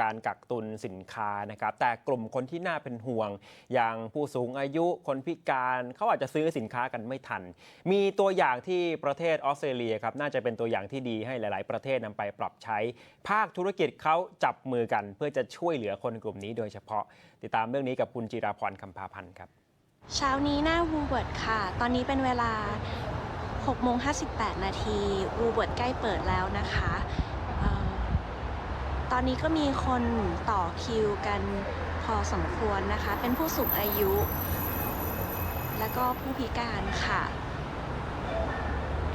การกักตุนสินค้านะครับแต่กลุ่มคนที่น่าเป็นห่วง อย่างผู้สูงอายุคนพิการเขาอาจจะซื้อสินค้ากันไม่ทัน มีตัวอย่างที่ประเทศออสเตรเลียครับน่าจะเป็นตัวอย่างที่ดีให้หลาย ๆ ประเทศนำไปปรับใช้ ภาคธุรกิจเขาจับมือกัน เพื่อจะช่วยเหลือคนกลุ่มนี้โดยเฉพาะ ติดตามเรื่องนี้กับคุณจิราพรคำพาพันธ์ครับเช้านี้หน้าวูเวิร์ดค่ะ ตอนนี้เป็นเวลา6โมง58 นาทีวูเวิร์ดใกล้เปิดแล้วนะคะ ตอนนี้ก็มีคนต่อคิวกันพอสมควรนะคะ เป็นผู้สูงอายุ แล้วก็ผู้พิการค่ะ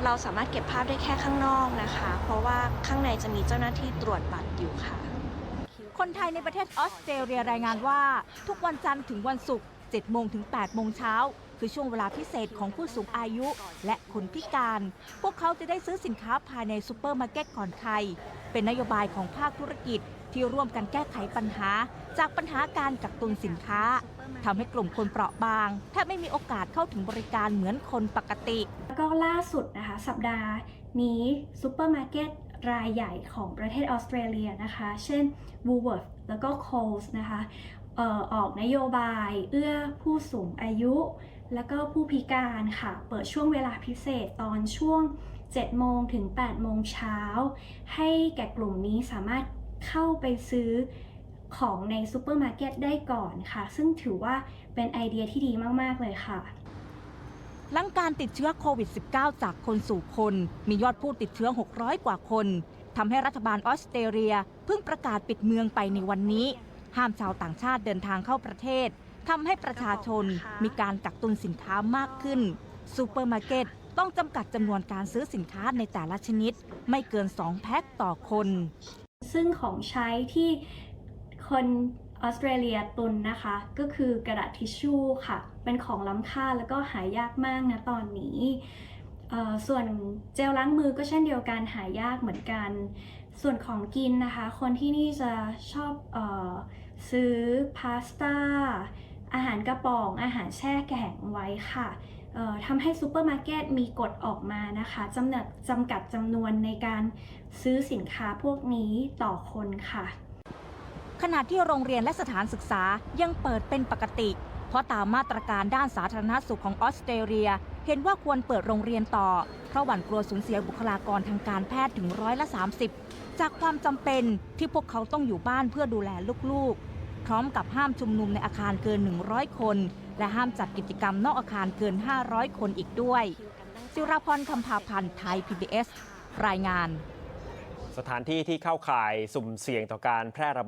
เราสามารถเก็บภาพได้แค่ข้างนอกนะคะ เพราะว่าข้างในจะมีเจ้าหน้าที่ตรวจบัตรอยู่ค่ะ คนไทยในประเทศออสเตรเลียรายงานว่า ทุกวันจันทร์ถึงวันศุกร์7โมงถึง8โมงเช้า คือช่วงเวลาพิเศษของผู้สูงอายุ และคนพิการ พวกเขาจะได้ซื้อสินค้าภายในซูเปอร์มาร์เก็ตก่อนใคร เป็นนโยบายของภาคธุรกิจที่ร่วมกันแก้ไขปัญหา จากปัญหาการกักตุนสินค้าทำให้กลุ่มคนเปราะบางแทบไม่มีโอกาสเข้าถึงบริการเหมือนคนปกติแล้วก็ล่าสุดนะคะสัปดาห์นี้ซูเปอร์มาร์เก็ตรายใหญ่ของประเทศออสเตรเลียนะคะ เช่น Woolworth แล้วก็ Coles นะคะออกนโยบายเอื้อผู้สูงอายุ แล้วก็ผู้พิการค่ะ เปิดช่วงเวลาพิเศษตอนช่วง 7 โมงถึง 8 โมงเช้า ให้แก่กลุ่มนี้สามารถเข้าไปซื้อของในซูเปอร์มาร์เก็ตได้ก่อนค่ะ ซึ่งถือว่าเป็นไอเดียที่ดีมาก ๆ เลยค่ะหลังการติดเชื้อโควิด -19 จากคนสู่คน มียอดผู้ติดเชื้อ 600 กว่าคนทำให้รัฐบาลออสเตรเลียเพิ่งประกาศปิดเมืองไปในวันนี้ ห้ามชาวต่างชาติเดินทางเข้าประเทศ ทำให้ประชาชนมีการกักตุนสินค้ามากขึ้นซูเปอร์มาร์เก็ตต้องจำกัดจำนวนการซื้อสินค้าในแต่ละชนิด ไม่เกิน 2 แพ็คต่อคน ซึ่งของใช้ที่คนออสเตรเลียตุนนะคะ ก็คือกระดาษทิชชู่ค่ะ เป็นของล้ำค่าแล้วก็หายากมากนะตอนนี้เอ่อส่วนเจลล้างมือก็เช่นเดียวกันหายากเหมือนกัน ส่วนของกินนะคะ คนที่นี่จะชอบเออซื้อพาสต้า อาหารกระป๋อง อาหารแช่แข็งไว้ค่ะทำให้ซูเปอร์มาร์เก็ตมีกฎออกมานะคะจำกัดจำกัดจำนวนในการซื้อสินค้าพวกนี้ต่อคนค่ะ ขณะที่โรงเรียนและสถานศึกษายังเปิดเป็นปกติ เพราะตามมาตรการด้านสาธารณสุขของออสเตรเลีย เห็นว่าควรเปิดโรงเรียนต่อ เพราะหวั่นกลัวสูญเสียบุคลากรทางการแพทย์ถึงร้อยละ 30 จากความจำเป็นที่พวกเขาต้องอยู่บ้านเพื่อดูแลลูกๆ พร้อมกับห้ามชุมนุมในอาคารเกิน 100 คน และห้ามจัดกิจกรรมนอกอาคารเกิน 500 คนอีกด้วยจิราพรคำพาพันธ์ไทย PBS รายงาน สถานที่ที่เข้าข่ายสุ่มเสี่ยงต่อการแพร่ระบาด